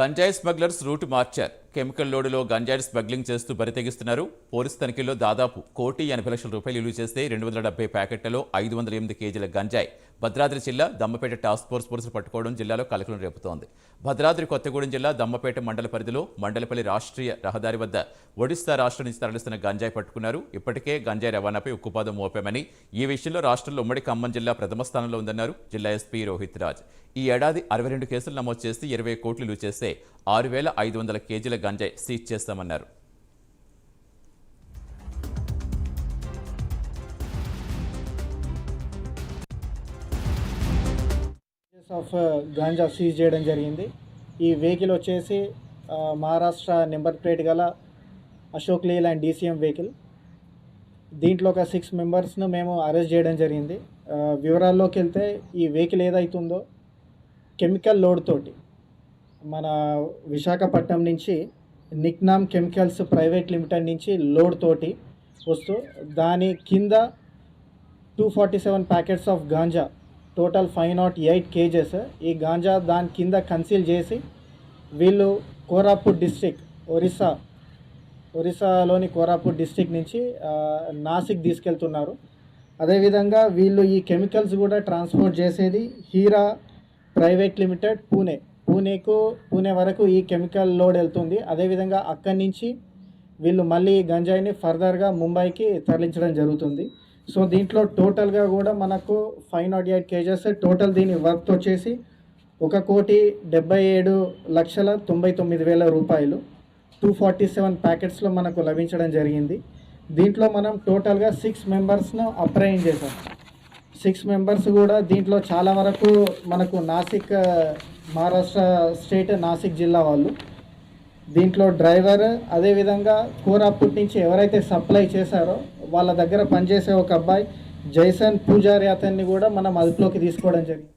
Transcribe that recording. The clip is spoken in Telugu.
గంజాయి స్మగ్లర్స్ రూట్ మార్చారు. కెమికల్ లోడులో గంజాయి స్మగ్లింగ్ చేస్తూ బరితెగిస్తున్నారు. పోలీస్ తనిఖీల్లో దాదాపు కోటి ఎనభై లక్షల రూపాయలు విలువ చేస్తే రెండు వందల డెబ్బై ప్యాకెట్లలో ఐదు వందల ఎనిమిది కేజీల గంజాయి. భద్రాద్రి జిల్లా దమ్మపేట టాస్క్ ఫోర్స్ పోలీసులు పట్టుకోవడం జిల్లాలో కలకలం రేపుతోంది. భద్రాద్రి కొత్తగూడెం జిల్లా దమ్మపేట మండల పరిధిలో మండలపల్లి రాష్ట్రీయ రహదారి వద్ద ఒడిశా రాష్ట్రం నుంచి తరలిస్తున్న గంజాయి పట్టుకున్నారు. ఇప్పటికే గంజాయి రవాణాపై ఉక్కుపాదం మోపామని ఈ విషయంలో రాష్ట్రంలో ఉమ్మడి ఖమ్మం జిల్లా ప్రథమ స్థానంలో ఉందన్నారు జిల్లా ఎస్పీ రోహిత్ రాజ్. ఈ ఏడాది అరవై రెండు కేసులు నమోదు చేసి ఇరవై కోట్లు విలువ చేస్తే ఆరు వేల ఐదు వందల కేజీల గంజాయి సీజ్ చేస్తామన్నారు. ఆఫ్ గాంజా సీజ్ చేయడం జరిగింది. ఈ వెహికల్ వచ్చేసి మహారాష్ట్ర నెంబర్ ప్లేట్ గల అశోక్ లీల్ అండ్ డీసీఎం వెహికల్ దీంట్లో ఒక సిక్స్ మెంబర్స్ను మేము అరెస్ట్ చేయడం జరిగింది. వివరాల్లోకి వెళ్తే ఈ వెహికల్ ఏదైతుందో కెమికల్ లోడ్ తోటి మన విశాఖపట్నం నుంచి నిక్నామ్ కెమికల్స్ ప్రైవేట్ లిమిటెడ్ నుంచి లోడ్ తోటి వస్తూ దాని కింద two forty seven packets of ganja total five nought eight kgs. ఈ గాంజా దాని కింద కన్సీల్ చేసి వీళ్ళు కోరాపూర్ డిస్ట్రిక్ట్ ఒరిస్సా ఒరిస్సాలోని కోరాపూర్ డిస్టిక్ నుంచి నాసిక్ తీసుకెళ్తున్నారు. అదేవిధంగా వీళ్ళు ఈ కెమికల్స్ కూడా ట్రాన్స్పోర్ట్ చేసేది హీరా ప్రైవేట్ లిమిటెడ్ పూణే. పూణేకు పూణే వరకు ఈ కెమికల్ లోడ్ వెళ్తుంది. అదేవిధంగా అక్కడి నుంచి వీళ్ళు మళ్ళీ గంజాయిని ఫర్దర్గా ముంబైకి తరలించడం జరుగుతుంది. సో దీంట్లో టోటల్గా కూడా మనకు five nought eight kgs total దీని వర్త్ వచ్చేసి ఒక కోటి డెబ్బై ఏడు లక్షల తొంభై తొమ్మిది వేల రూపాయలు టూ ఫార్టీ సెవెన్ ప్యాకెట్స్లో మనకు లభించడం జరిగింది. దీంట్లో మనం టోటల్గా సిక్స్ మెంబర్స్ను అప్రైన్ చేసాం సిక్స్ మెంబర్స్ కూడా దీంట్లో చాలా వరకు మనకు నాసిక్ మహారాష్ట్ర స్టేట్ నాసిక్ జిల్లా వాళ్ళు. దీంట్లో డ్రైవర్ అదేవిధంగా కోరాపుట్ నుంచి ఎవరైతే సప్లై చేశారో వాళ్ళ దగ్గర పనిచేసే ఒక అబ్బాయి జైసన్ పూజారి అతన్ని కూడా మనం అదుపులోకి తీసుకోవడం జరిగింది.